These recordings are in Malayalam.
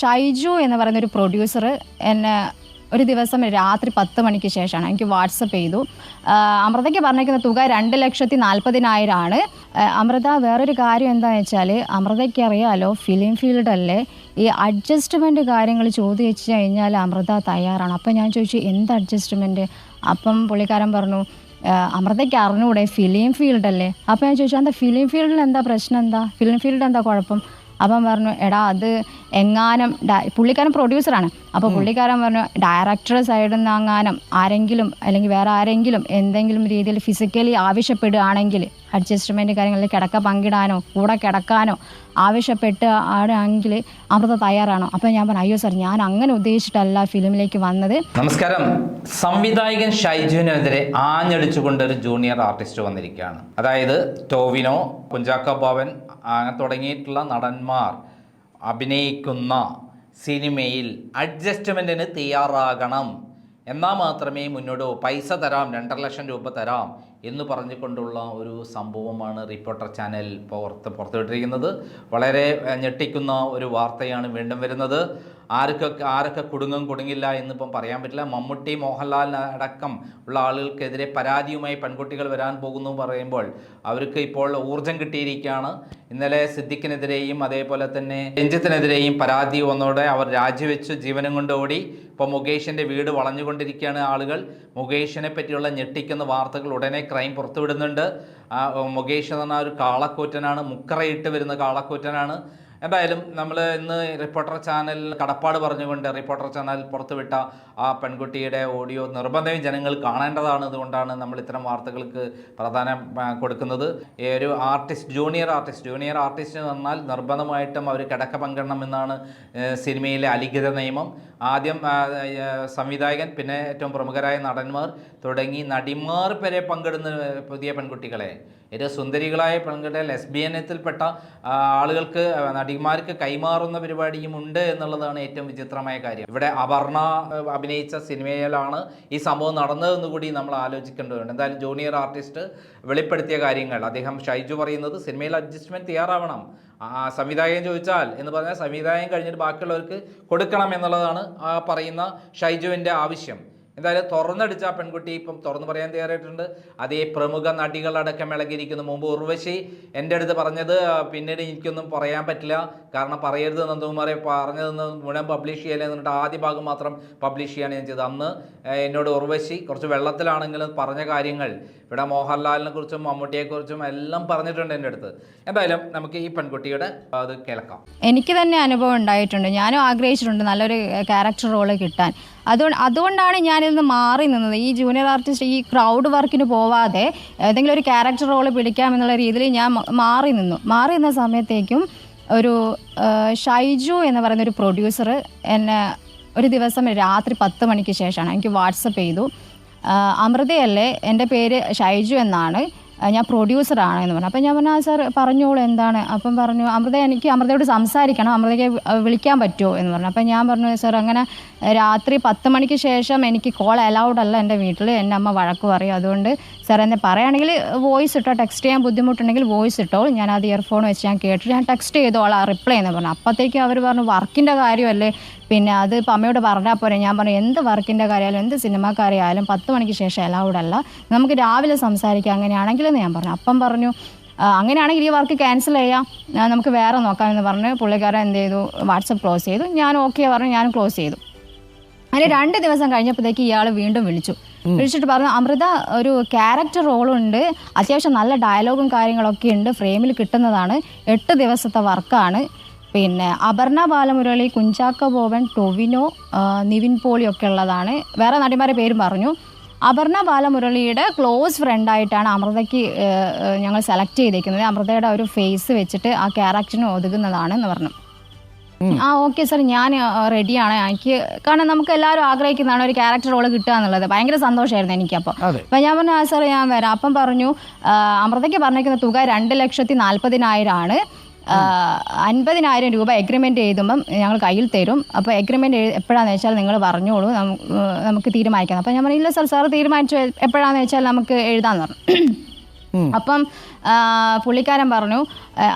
ഷൈജു എന്ന് പറയുന്ന ഒരു പ്രൊഡ്യൂസർ എന്നെ ഒരു ദിവസം രാത്രി പത്ത് മണിക്ക് ശേഷമാണ് എനിക്ക് വാട്സപ്പ് ചെയ്തു. അമൃതയ്ക്ക് പറഞ്ഞിരിക്കുന്ന തുക രണ്ട് ലക്ഷത്തി നാൽപ്പതിനായിരമാണ് അമൃത വേറൊരു കാര്യം എന്താണെന്ന് വെച്ചാൽ അമൃതയ്ക്ക് അറിയാലോ ഫിലിം ഫീൽഡല്ലേ ഈ അഡ്ജസ്റ്റ്മെന്റ് കാര്യങ്ങൾ ചോദിച്ചു കഴിഞ്ഞാൽ അമൃത തയ്യാറാണ്. അപ്പം ഞാൻ ചോദിച്ചു എന്ത് അഡ്ജസ്റ്റ്മെന്റ് അപ്പം പുള്ളിക്കാരൻ പറഞ്ഞു അമൃതയ്ക്ക് അറിഞ്ഞൂടെ ഫിലിം ഫീൽഡല്ലേ അപ്പം ഞാൻ ചോദിച്ചു എന്താ ഫിലിം ഫീൽഡിൽ എന്താ പ്രശ്നം എന്താ? ഫിലിം ഫീൽഡ് എന്താ കുഴപ്പം? അപ്പം പറഞ്ഞു എടാ അത് എങ്ങാനും പുള്ളിക്കാരൻ പ്രൊഡ്യൂസറാണ് അപ്പോൾ പുള്ളിക്കാരൻ പറഞ്ഞു ഡയറക്ടർ സൈഡിൽ നിന്ന് അങ്ങാനും ആരെങ്കിലും അല്ലെങ്കിൽ വേറെ ആരെങ്കിലും എന്തെങ്കിലും രീതിയിൽ ഫിസിക്കലി ആവശ്യപ്പെടുകയാണെങ്കിൽ അഡ്ജസ്റ്റ്മെന്റ് കാര്യങ്ങളിൽ കിടക്ക പങ്കിടാനോ കൂടെ കിടക്കാനോ ആവശ്യപ്പെട്ട് ആണെങ്കിൽ അമൃത തയ്യാറാണോ? അപ്പോൾ ഞാൻ പറഞ്ഞു അയ്യോ സാർ ഞാൻ അങ്ങനെ ഉദ്ദേശിച്ചിട്ടല്ല ഫിലിമിലേക്ക് വന്നത്. നമസ്കാരം. സംവിധായകൻ ഷൈജുവിനെതിരെ ആഞ്ഞടിച്ചുകൊണ്ട് ഒരു ജൂനിയർ ആർട്ടിസ്റ്റ് വന്നിരിക്കുകയാണ്. അതായത് ടോവിനോ കുഞ്ചാക്ക അങ്ങനെ തുടങ്ങിയിട്ടുള്ള നടന്മാർ അഭിനയിക്കുന്ന സിനിമയിൽ അഡ്ജസ്റ്റ്മെന്റിന് തയ്യാറാകണം. എന്നാൽ മാത്രമേ മുന്നോട്ട് പൈസ തരാം രണ്ടര ലക്ഷം രൂപ തരാം എന്ന് പറഞ്ഞുകൊണ്ടുള്ള ഒരു സംഭവമാണ് റിപ്പോർട്ടർ ചാനൽ പുറത്ത് പുറത്തുവിട്ടിരിക്കുന്നത്. വളരെ ഞെട്ടിക്കുന്ന ഒരു വാർത്തയാണ് വീണ്ടും വരുന്നത്. ആർക്കൊക്കെ ആരൊക്കെ കുടുങ്ങും കുടുങ്ങില്ല എന്നിപ്പം പറയാൻ പറ്റില്ല. മമ്മൂട്ടി മോഹൻലാൽ അടക്കം ഉള്ള ആളുകൾക്കെതിരെ പരാതിയുമായി പെൺകുട്ടികൾ വരാൻ പോകുന്നു പറയുമ്പോൾ അവർക്ക് ഇപ്പോൾ ഊർജം കിട്ടിയിരിക്കുകയാണ്. ഇന്നലെ സിദ്ദിഖിനെതിരെയും അതേപോലെ തന്നെ രഞ്ജിത്തിനെതിരെയും പരാതി വന്നതോടെ അവർ രാജിവെച്ചു ജീവനം കൊണ്ട് ഓടി. ഇപ്പോൾ മുകേഷിന്റെ വീട് വളഞ്ഞുകൊണ്ടിരിക്കുകയാണ് ആളുകൾ. മുകേഷിനെ പറ്റിയുള്ള ഞെട്ടിക്കുന്ന വാർത്തകൾ ഉടനെ ക്രൈം പുറത്തുവിടുന്നുണ്ട്. മുകേഷ് എന്ന് പറഞ്ഞാൽ ഒരു കാളക്കൂറ്റനാണ് മുക്കറയിട്ട് വരുന്ന കാളക്കൂറ്റനാണ്. എന്തായാലും നമ്മൾ ഇന്ന് റിപ്പോർട്ടർ ചാനൽ കടപ്പാട് പറഞ്ഞുകൊണ്ട് റിപ്പോർട്ടർ ചാനൽ പുറത്തുവിട്ട ആ പെൺകുട്ടിയുടെ ഓഡിയോ നിർബന്ധവും ജനങ്ങൾ കാണേണ്ടതാണ്. അതുകൊണ്ടാണ് നമ്മൾ ഇത്തരം വാർത്തകൾക്ക് പ്രാധാന്യം കൊടുക്കുന്നത്. ഒരു artist junior artist junior artist എന്ന് പറഞ്ഞാൽ നിർബന്ധമായിട്ടും അവർ കിടക്ക പങ്കിടണം എന്നാണ് സിനിമയിലെ അലിഖിത നിയമം. ആദ്യം സംവിധായകൻ പിന്നെ ഏറ്റവും പ്രമുഖരായ നടന്മാർ തുടങ്ങി നടിമാർ വരെ പങ്കിടുന്ന പുതിയ പെൺകുട്ടികളെ. ഏറ്റവും സുന്ദരികളായ പെൺകുട്ടികൾ ലെസ്ബിയനത്തിൽപ്പെട്ട ആളുകൾക്ക് നടിമാർക്ക് കൈമാറുന്ന പരിപാടിയും ഉണ്ട് എന്നുള്ളതാണ് ഏറ്റവും വിചിത്രമായ കാര്യം. ഇവിടെ അപർണ അഭിനയിച്ച സിനിമയിലാണ് ഈ സംഭവം നടന്നതെന്ന് കൂടി നമ്മൾ ആലോചിക്കേണ്ടതുണ്ട്. എന്തായാലും ജൂനിയർ ആർട്ടിസ്റ്റ് വെളിപ്പെടുത്തിയ കാര്യങ്ങൾ. അദ്ദേഹം ഷൈജു പറയുന്നത് സിനിമയിൽ അഡ്ജസ്റ്റ്മെന്റ് തയ്യാറാവണം. സംവിധായകൻ ചോദിച്ചാൽ എന്ന് പറഞ്ഞാൽ സംവിധായകൻ കഴിഞ്ഞിട്ട് ബാക്കിയുള്ളവർക്ക് കൊടുക്കണം എന്നുള്ളതാണ് പറയുന്ന ഷൈജുവിന്റെ ആവശ്യം. എന്തായാലും തുറന്നടിച്ച ആ പെൺകുട്ടി ഇപ്പം തുറന്നു പറയാൻ തയ്യാറായിട്ടുണ്ട്. അതേ പ്രമുഖ നടികളടക്കം ഇളകിയിരിക്കുന്നു. മുമ്പ് ഉർവശി എന്റെ അടുത്ത് പറഞ്ഞത് പിന്നീട് എനിക്കൊന്നും പറയാൻ പറ്റില്ല. കാരണം പറയരുത് നന്ദകുമാറെ പറഞ്ഞതെന്ന് മുഴുവൻ പബ്ലിഷ് ചെയ്യലേ എന്നിട്ട് ആദ്യ ഭാഗം മാത്രം പബ്ലിഷ് ചെയ്യാണ് ഞാൻ ചെയ്തത്. അന്ന് എന്നോട് ഉർവശി കുറച്ച് വെള്ളത്തിലാണെങ്കിലും പറഞ്ഞ കാര്യങ്ങൾ ഇവിടെ മോഹൻലാലിനെ കുറിച്ചും മമ്മൂട്ടിയെക്കുറിച്ചും എല്ലാം പറഞ്ഞിട്ടുണ്ട് എന്റെ അടുത്ത്. എന്തായാലും നമുക്ക് ഈ പെൺകുട്ടിയുടെ അത് കേൾക്കാം. എനിക്ക് തന്നെ അനുഭവം ഉണ്ടായിട്ടുണ്ട്. ഞാനും ആഗ്രഹിച്ചിട്ടുണ്ട് നല്ലൊരു ക്യാരക്ടർ റോൾ കിട്ടാൻ. അതുകൊണ്ട് അതുകൊണ്ടാണ് ഞാനിന്ന് നിന്ന് മാറി നിന്നത്. ഈ ജൂനിയർ ആർട്ടിസ്റ്റ് ഈ ക്രൗഡ് വർക്കിന് പോവാതെ ഏതെങ്കിലും ഒരു ക്യാരക്ടർ റോൾ പിടിക്കാമെന്നുള്ള രീതിയിൽ ഞാൻ മാറി നിന്നു. മാറി നിന്ന സമയത്തേക്കും ഒരു ഷൈജു എന്ന് പറയുന്ന ഒരു പ്രൊഡ്യൂസർ എന്നെ ഒരു ദിവസം രാത്രി പത്ത് മണിക്ക് ശേഷമാണ് എനിക്ക് വാട്സപ്പ് ചെയ്തു. അമൃതയല്ലേ? എന്റെ പേര് ഷൈജു എന്നാണ്. ഞാൻ പ്രൊഡ്യൂസറാണ് എന്ന് പറഞ്ഞു. അപ്പം ഞാൻ പറഞ്ഞു ആ സാർ പറഞ്ഞോളൂ എന്താണ്. അപ്പം പറഞ്ഞു അമൃത എനിക്ക് അമൃതയോട് സംസാരിക്കണം അമൃതയ്ക്ക് വിളിക്കാൻ പറ്റുമോ എന്ന് പറഞ്ഞു. അപ്പം ഞാൻ പറഞ്ഞു സാർ അങ്ങനെ രാത്രി പത്ത് മണിക്ക് ശേഷം എനിക്ക് കോൾ അലൗഡ് അല്ല എന്റെ വീട്ടിൽ എന്റെ അമ്മ വഴക്ക് പറയും. അതുകൊണ്ട് സാർ എന്നെ പറയുകയാണെങ്കിൽ വോയിസ് ഇട്ടോ ടെക്സ്റ്റ് ചെയ്യാൻ ബുദ്ധിമുട്ടുണ്ടെങ്കിൽ വോയിസ് ഇട്ടോ. ഞാൻ അത് ഇയർഫോൺ വെച്ച് ഞാൻ കേട്ടിട്ട് ഞാൻ ടെക്സ്റ്റ് ചെയ്തോളാം റിപ്ലൈ എന്ന് പറഞ്ഞു. അപ്പോഴത്തേക്കും അവർ പറഞ്ഞു വർക്കിന്റെ കാര്യമല്ലേ? പിന്നെ അത് ഇപ്പം അമ്മയോട് പറഞ്ഞാൽ പോരെ ഞാൻ പറഞ്ഞു എന്ത് വർക്കിന്റെ കാര്യമായാലും എന്ത് സിനിമാക്കാരെയായാലും പത്ത് മണിക്ക് ശേഷം അലൗഡ് അല്ല. നമുക്ക് രാവിലെ സംസാരിക്കാം അങ്ങനെയാണെങ്കിലെന്ന് ഞാൻ പറഞ്ഞു. അപ്പം പറഞ്ഞു അങ്ങനെയാണെങ്കിൽ ഈ വർക്ക് ക്യാൻസൽ ചെയ്യാം. നമുക്ക് വേറെ നോക്കാമെന്ന് പറഞ്ഞ് പുള്ളിക്കാരൻ എന്ത് ചെയ്തു? വാട്സപ്പ് ക്ലോസ് ചെയ്തു. ഞാൻ ഓക്കെ പറഞ്ഞു ഞാൻ ക്ലോസ് ചെയ്തു. അങ്ങനെ രണ്ട് ദിവസം കഴിഞ്ഞപ്പോഴത്തേക്ക് ഇയാൾ വീണ്ടും വിളിച്ചു. വിളിച്ചിട്ട് പറഞ്ഞു അമൃത ഒരു ക്യാരക്ടർ റോളുണ്ട് അത്യാവശ്യം നല്ല ഡയലോഗും കാര്യങ്ങളൊക്കെ ഉണ്ട്. ഫ്രെയിമിൽ കിട്ടുന്നതാണ്. എട്ട് ദിവസത്തെ വർക്കാണ് പിന്നെ അപർണ ബാലമുരളി കുഞ്ചാക്ക ബോബൻ ടൊവിനോ നിവിൻ പോളി ഒക്കെ ഉള്ളതാണ്. വേറെ നടിമാരെ പേരും പറഞ്ഞു. അപർണ ബാലമുരളിയുടെ ക്ലോസ് ഫ്രണ്ടായിട്ടാണ് അമൃതയ്ക്ക് ഞങ്ങൾ സെലക്ട് ചെയ്തേക്കുന്നത്. അമൃതയുടെ ഒരു ഫേസ് വെച്ചിട്ട് ആ ക്യാരക്ടറിന് ഒതുങ്ങുന്നതാണ് എന്ന് പറഞ്ഞു. ആ ഓക്കെ സർ ഞാൻ റെഡിയാണ് എനിക്ക് കാരണം നമുക്ക് എല്ലാവരും ആഗ്രഹിക്കുന്നതാണ് ഒരു ക്യാരക്ടർ റോൾ കിട്ടുക എന്നുള്ളത്. ഭയങ്കര സന്തോഷമായിരുന്നു എനിക്കപ്പോൾ അപ്പം അപ്പം ഞാൻ പറഞ്ഞു ആ സാർ ഞാൻ വരാം. അപ്പം പറഞ്ഞു അമൃതയ്ക്ക് പറഞ്ഞിരിക്കുന്ന തുക രണ്ട് ലക്ഷത്തി നാൽപ്പതിനായിരമാണ് അൻപതിനായിരം രൂപ എഗ്രിമെന്റ് എഴുതുമ്പം ഞങ്ങൾ കയ്യിൽ തരും. അപ്പോൾ എഗ്രിമെന്റ് എപ്പോഴാണെന്ന് വെച്ചാൽ നിങ്ങൾ പറഞ്ഞോളൂ. നമു- നമുക്ക് തീരുമാനിക്കാം. അപ്പം ഞാൻ പറഞ്ഞു ഇല്ല സാർ സാർ തീരുമാനിച്ചു. എപ്പോഴാണെന്ന് വെച്ചാൽ നമുക്ക് എഴുതാമെന്ന് പറഞ്ഞു. അപ്പം പുള്ളിക്കാരൻ പറഞ്ഞു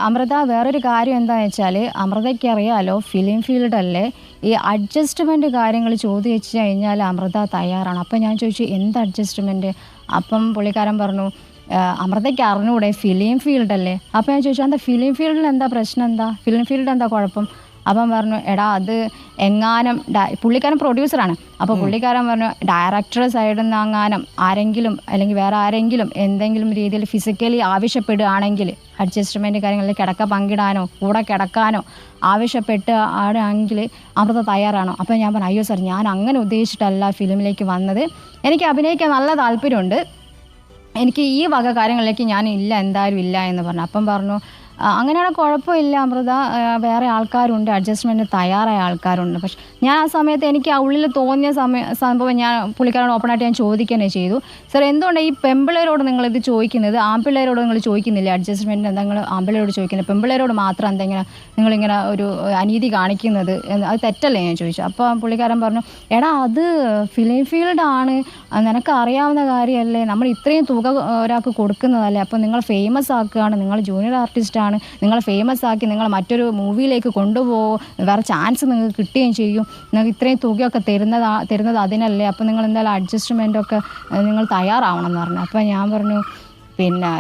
അമൃത വേറൊരു കാര്യം എന്താണെന്ന് വെച്ചാൽ അമൃതയ്ക്ക് അറിയാലോ ഫിലിം ഫീൽഡല്ലേ ഈ അഡ്ജസ്റ്റ്മെന്റ് കാര്യങ്ങൾ ചോദിച്ചു കഴിഞ്ഞാൽ അമൃത തയ്യാറാണ്. അപ്പം ഞാൻ ചോദിച്ചു എന്ത് അഡ്ജസ്റ്റ്മെന്റ് അപ്പം പുള്ളിക്കാരൻ പറഞ്ഞു "ആ, അമൃതയ്ക്ക് അറിഞ്ഞൂടെ? ഫിലിം ഫീൽഡല്ലേ അപ്പം ഞാൻ ചോദിച്ചു എന്താ ഫിലിം ഫീൽഡിൽ എന്താ പ്രശ്നം? എന്താ? ഫിലിം ഫീൽഡ് എന്താ കുഴപ്പം? അപ്പം പറഞ്ഞു എടാ അത് എങ്ങാനും പുള്ളിക്കാരൻ പ്രൊഡ്യൂസറാണ് അപ്പോൾ പുള്ളിക്കാരൻ പറഞ്ഞു ഡയറക്ടർ സൈഡിൽ നിന്ന് അങ്ങാനും ആരെങ്കിലും അല്ലെങ്കിൽ വേറെ ആരെങ്കിലും എന്തെങ്കിലും രീതിയിൽ ഫിസിക്കലി ആവശ്യപ്പെടുകയാണെങ്കിൽ അഡ്ജസ്റ്റ്മെന്റ് കാര്യങ്ങളിൽ കിടക്ക പങ്കിടാനോ കൂടെ കിടക്കാനോ ആവശ്യപ്പെട്ട് ആണെങ്കിൽ അമൃത തയ്യാറാണോ? അപ്പോൾ ഞാൻ പറഞ്ഞു അയ്യോ സാർ ഞാൻ അങ്ങനെ ഉദ്ദേശിച്ചിട്ടല്ല ഫിലിമിലേക്ക് വന്നത്. എനിക്ക് അഭിനയിക്കാൻ നല്ല താല്പര്യമുണ്ട്. എനിക്ക് ഈ വക കാര്യങ്ങളിലേക്ക് ഞാൻ ഇല്ല എന്തായാലും ഇല്ല എന്ന് പറഞ്ഞു. അപ്പം പറഞ്ഞു "ആ, അങ്ങനെയാണെങ്കിൽ കുഴപ്പമില്ല അമൃത. വേറെ ആൾക്കാരുണ്ട് അഡ്ജസ്റ്റ്മെന്റ് തയ്യാറായ ആൾക്കാരുണ്ട്. പക്ഷെ ഞാൻ ആ സമയത്ത് എനിക്ക് ആ ഉള്ളിൽ തോന്നിയ സമയ സംഭവം ഞാൻ പുള്ളിക്കാരോട് ഓപ്പണായിട്ട് ഞാൻ ചോദിക്കുകയാണ് ചെയ്തു. സർ എന്തുകൊണ്ട് ഈ പെമ്പിള്ളേരോട് നിങ്ങൾ ഇത് ചോദിക്കുന്നത്? ആമ്പിള്ളേരോട് നിങ്ങൾ ചോദിക്കുന്നില്ല? അഡ്ജസ്റ്റ്മെന്റ് എന്താ നിങ്ങൾ ആമ്പിള്ളേരോട് ചോദിക്കുന്നത് പെമ്പിള്ളേരോട് മാത്രം എന്തെങ്കിലും നിങ്ങളിങ്ങനെ ഒരു അനീതി കാണിക്കുന്നത്? എന്ന് അത് തെറ്റല്ലേ ഞാൻ ചോദിച്ചു അപ്പോൾ പുള്ളിക്കാരൻ പറഞ്ഞു എടാ അത് ഫിലിം ഫീൽഡാണ് നിനക്ക് അറിയാവുന്ന കാര്യമല്ലേ നമ്മൾ ഇത്രയും തുക ഒരാൾക്ക് കൊടുക്കുന്നതല്ലേ. അപ്പോൾ നിങ്ങൾ ഫേമസ് ആക്കുകയാണ്. നിങ്ങൾ ജൂനിയർ ആർട്ടിസ്റ്റാണ് നിങ്ങൾ ഫേമസ് ആക്കി നിങ്ങളെ മറ്റൊരു മൂവിയിലേക്ക് കൊണ്ടുപോകും വേറെ ചാൻസ് നിങ്ങൾക്ക് കിട്ടുകയും ചെയ്യും. നിങ്ങൾക്ക് ഇത്രയും തുകയൊക്കെ തരുന്നതാ തരുന്നത് അതിനല്ലേ. അപ്പോൾ നിങ്ങൾ എന്തായാലും അഡ്ജസ്റ്റ്മെന്റൊക്കെ നിങ്ങൾ തയ്യാറാവണം എന്ന് പറഞ്ഞു. അപ്പോൾ ഞാൻ പറഞ്ഞു പിന്നെ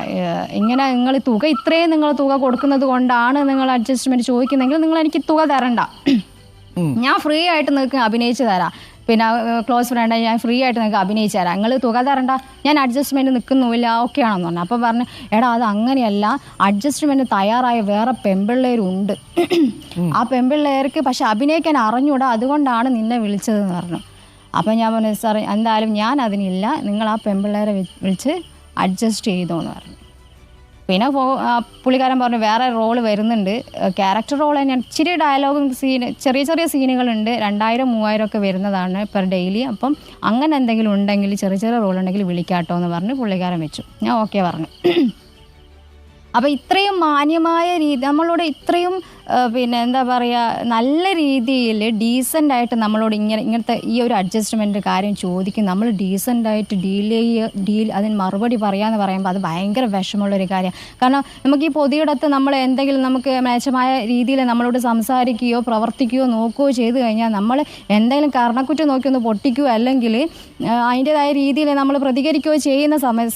ഇങ്ങനെ നിങ്ങൾ തുക ഇത്രയും നിങ്ങൾ തുക കൊടുക്കുന്നത് കൊണ്ടാണ് നിങ്ങൾ അഡ്ജസ്റ്റ്മെന്റ് ചോദിക്കുന്നതെങ്കിൽ നിങ്ങൾ എനിക്ക് തുക തരണ്ട. ഞാൻ ഫ്രീ ആയിട്ട് നിങ്ങൾക്ക് അഭിനയിച്ച് തരാം. പിന്നെ ക്ലോസ് ഫ്രണ്ട് ഞാൻ ഫ്രീ ആയിട്ട് നിങ്ങൾക്ക് അഭിനയിച്ചു തരാം. നിങ്ങൾ തുക തരണ്ട. ഞാൻ അഡ്ജസ്റ്റ്മെന്റ് നിൽക്കുന്നുമില്ല ഓക്കെ ആണെന്ന് പറഞ്ഞു. അപ്പോൾ പറഞ്ഞു എടാ അത് അങ്ങനെയല്ല. അഡ്ജസ്റ്റ്മെന്റ് തയ്യാറായ വേറെ പെമ്പിള്ളേരുണ്ട് ആ പെമ്പിള്ളേർക്ക് പക്ഷെ അഭിനയിക്കാൻ അറിഞ്ഞൂടാ. അതുകൊണ്ടാണ് നിന്നെ വിളിച്ചതെന്ന് പറഞ്ഞു. അപ്പം ഞാൻ പറഞ്ഞു സാർ എന്തായാലും ഞാൻ അതിനില്ല. നിങ്ങൾ ആ പെമ്പിള്ളേരെ വിളിച്ച് അഡ്ജസ്റ്റ് ചെയ്തോ എന്ന് പറഞ്ഞു. പിന്നെ പുള്ളിക്കാരൻ പറഞ്ഞു വേറെ റോൾ വരുന്നുണ്ട്. ക്യാരക്ടർ റോൾ ഞാൻ ഇച്ചിരി ഡയലോഗും സീൻ ചെറിയ ചെറിയ സീനുകളുണ്ട് രണ്ടായിരം മൂവായിരം ഒക്കെ വരുന്നതാണ് പെർ ഡെയിലി അപ്പം അങ്ങനെ എന്തെങ്കിലും ഉണ്ടെങ്കിൽ ചെറിയ ചെറിയ റോൾ ഉണ്ടെങ്കിൽ വിളിക്കാട്ടോ എന്ന് പറഞ്ഞ് പുള്ളിക്കാരൻ വെച്ചു. ഞാൻ ഓക്കെ പറഞ്ഞു. അപ്പോൾ ഇത്രയും മാന്യമായ രീതി നമ്മളോട് ഇത്രയും പിന്നെ എന്താ പറയുക നല്ല രീതിയിൽ ഡീസന്റ് ആയിട്ട് നമ്മളോട് ഇങ്ങനെ ഇങ്ങനത്തെ ഈ ഒരു അഡ്ജസ്റ്റ്മെന്റ് കാര്യം ചോദിക്കും. നമ്മൾ ഡീസന്റ് ആയിട്ട് ഡീൽ ചെയ്യുക ഡീൽ അതിന് മറുപടി പറയാന്ന് പറയുമ്പോൾ അത് ഭയങ്കര വിഷമമുള്ളൊരു കാര്യമാണ് കാരണം നമുക്ക് ഈ പൊതിയിടത്ത് നമ്മൾ എന്തെങ്കിലും നമുക്ക് മേച്ചമായ രീതിയിൽ നമ്മളോട് സംസാരിക്കുകയോ പ്രവർത്തിക്കുകയോ നോക്കുകയോ ചെയ്തു കഴിഞ്ഞാൽ നമ്മൾ എന്തെങ്കിലും കർണക്കുറ്റം നോക്കി ഒന്ന് പൊട്ടിക്കുകയോ അല്ലെങ്കിൽ അതിന്റെതായ രീതിയിൽ നമ്മൾ പ്രതികരിക്കുകയോ ചെയ്യുന്ന സമയ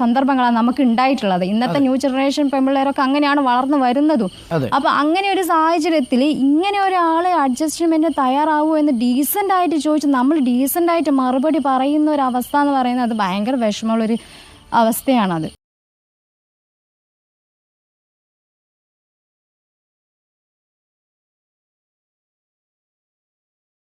സന്ദർഭങ്ങളാണ് നമുക്ക് ഉണ്ടായിട്ടുള്ളത്. ഇന്നത്തെ ന്യൂ ജനറേഷൻ പെൺപിള്ളേരൊക്കെ അങ്ങനെയാണ് വളർന്നു വരുന്നതും. അപ്പോൾ അങ്ങനെ ഒരു സാഹചര്യത്തിൽ ഇങ്ങനെ ഒരാളെ അഡ്ജസ്റ്റ്മെന്റ് തയ്യാറാവുമോ എന്ന് ഡീസന്റ് ആയിട്ട് ചോദിച്ച് നമ്മൾ ഡീസന്റ് ആയിട്ട് മറുപടി പറയുന്ന ഒരു അവസ്ഥ എന്ന് പറയുന്നത് അത് ഭയങ്കര വിഷമമുള്ളൊരു അവസ്ഥയാണത്.